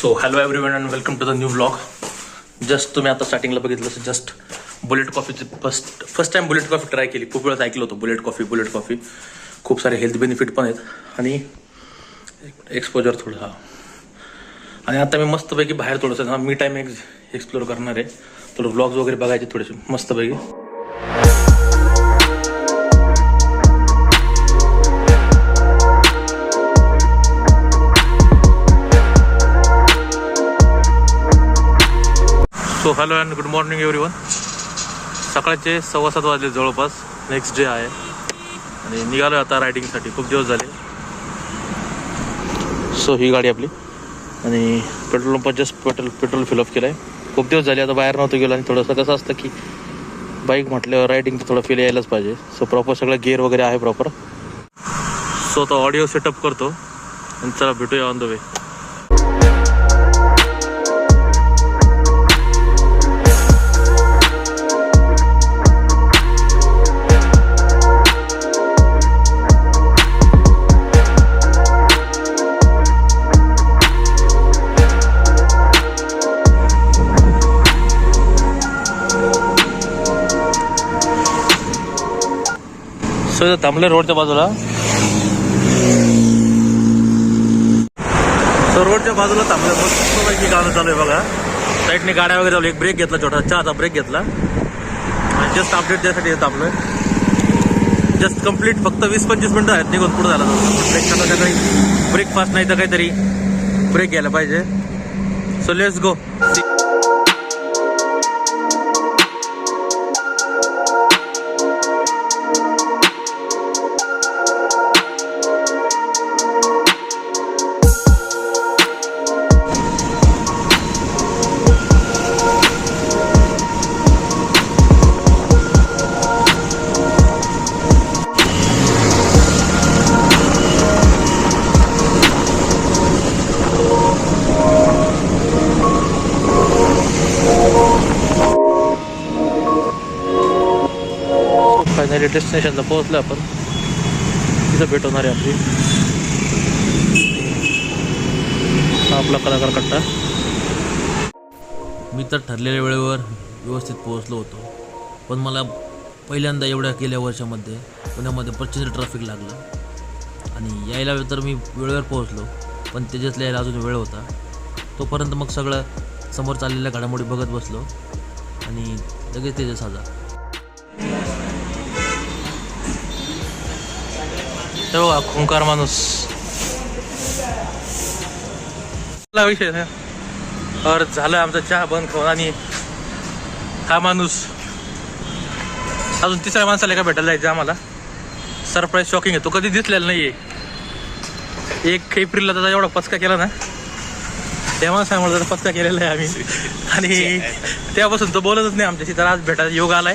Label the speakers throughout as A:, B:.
A: So hello everyone and welcome to the new vlog just तुम्ही आता स्टार्टिंगला बघितलं जस्ट बुलेट कॉफीची first first time bullet coffee try केली. खूप वेळेस ऐकलं होतं बुलेट कॉफी बुलेट कॉफी खूप सारे हेल्थ बेनिफिट पण आहेत. आणि एक्सपोजर थोडं हा. आणि आता मी मस्तपैकी बाहेर थोडंसं हा मी टाईम एक्सप्लोर करणार आहे. थोडं व्लॉग्स वगैरे बघायचे थोडेसे मस्तपैकी. Hello and good morning everyone सकाळचे सव्वा सात वाजले जवळपास. नेक्स्ट डे आहे. आणि निघालो आता रायडिंगसाठी. खूप दिवस झाले. सो ही गाडी आपली. आणि petrol पंपात just petrol petrol fill up केलं आहे खूप दिवस झाले आता बाहेर नव्हतं गेलो आणि थोडंसं कसं असतं की बाईक म्हटल्यावर रायडिंगचं थोडं फील यायलाच पाहिजे. सो प्रॉपर सगळं गिअर वगैरे आहे प्रॉपर सो आता ऑडिओ सेटअप करतो. आणि चला भेटूया ऑन द वे इथं थांबले रोडच्या बाजूला. सो रोडच्या बाजूला थांबले. मस्तपैकी गाणं चालू आहे बघा. साईडने गाड्या वगैरे चालू एक ब्रेक घेतला छोटा. चहाचा ब्रेक घेतला. आणि जस्ट अपडेट द्यासाठी इथं आहे जस्ट कंप्लीट फक्त वीस पंचवीस मिनिटं आहेत. निघून पुढे झाला ब्रेक काही ब्रेकफास्ट नाही तर काहीतरी ब्रेक घ्यायला पाहिजे. सो लेट्स गो फायनली डेस्टिनेशनला पोहोचलो आपण. तिथं भेट होणार आहे आपली. हा आपला कलाकार कट्टा. मी तर ठरलेल्या वेळेवर व्यवस्थित पोहोचलो होतो. पण मला पहिल्यांदा एवढ्या गेल्या वर्षामध्ये पुण्यामध्ये प्रचंड ट्रॅफिक लागलं. आणि यायला तर मी वेळेवर पोहोचलो पण त्याच्यातल्या यायला अजून वेळ होता. तोपर्यंत मग सगळं समोर चाललेल्या घडामोडी बघत बसलो. आणि लगेच त्याच्या साजा. तेव्हा खुंकार माणूस विषय आहे. और झालं आमचा चहा बंद खाऊन आणि हा माणूस अजून तिसऱ्या माणसाला का भेटायला जायचं आम्हाला सरप्राईज शॉकिंग आहे तो कधी दिसलेला नाहीये एक एप्रिलला त्याचा एवढा पचका केला ना त्या माणसामुळे त्याचा पचका केलेला आहे आम्ही आणि तेव्हापासून तो बोलतच नाही आमच्याशी तर आज भेटायला योग आलाय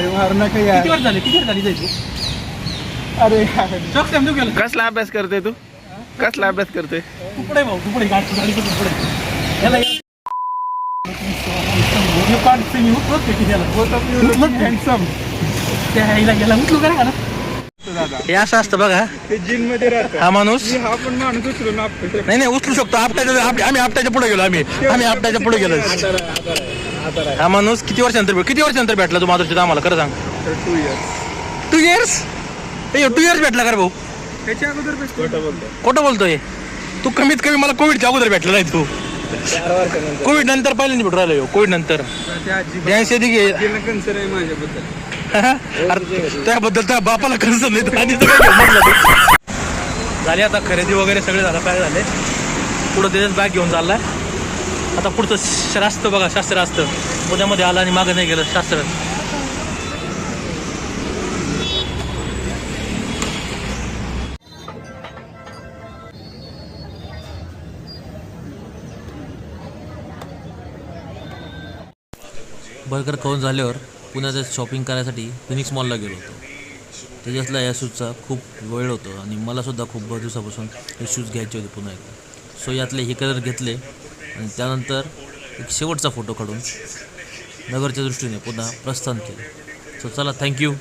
B: अरे मार नका यार.
A: किती वर्ष झाले? किती वर्ष झाली जायची
B: अरे
A: चॉक टाइम देऊ गेला
C: कसला अभ्यास करते तू? कसला अभ्यास करते?
A: भाऊ याला या- त्या गेला का
B: दादा.
A: हे असं असतं बघा.
B: ते जिममध्ये राहतो.
A: हा माणूस.
B: मी हा पण माणूस उचलून आपटतो.
A: नाही नाही उचलू शकतो. आपट्याच्या आप- आम्ही आपट्याच्या पुढे गेलो आम्ही. आम्ही आपट्याच्या पुढे गेलो. हा माणूस किती वर्षानंतर भेट- किती वर्षानंतर भेटला तू माधुरच्या आम्हाला? खरं सांग.
B: two years.
A: Two years two years भेटला का रे भाऊ?
B: त्याच्या अगोदर भेटतो.
A: खोटं बोलतोय. तू कमीत कमी मला कोविडच्या अगोदर भेटला नाही तू. कोविड नंतर पहिल्यांदा भेटू राहिलो. कोविड नंतर.
B: त्या आजी
A: द्यायचे घे.
B: आजीला कन्सर आहे माझ्याबद्दल.
A: अरे त्याबद्दल त्या बापाला खर्च नाही. तर आधी तर काय? झाली आता खरेदी वगैरे सगळे झालं काय झाले? पुढं त्याच्याच बॅग घेऊन चाललाय. आता पुढचं शास्त्र बघा शास्त्र असतं पुण्यामध्ये आलं आणि मागं नाही गेलं शास्त्र. बर्गर खाऊन झाल्यावर पुण्यात शॉपिंग करायसाठी फिनिक्स मॉलला गेलो होतो. त्याच्यातला या शूजचा खूप वेळ होतो आणि मलासुद्धा खूप दिवसापासून हे शूज घ्यायचे होते पुन्हा एकदा. सो यातले हे कलर घेतले आणि त्यानंतर एक शेवटचा फोटो काढून नगरच्या दृष्टीने पुन्हा प्रस्थान केलं. सो चला थँक्यू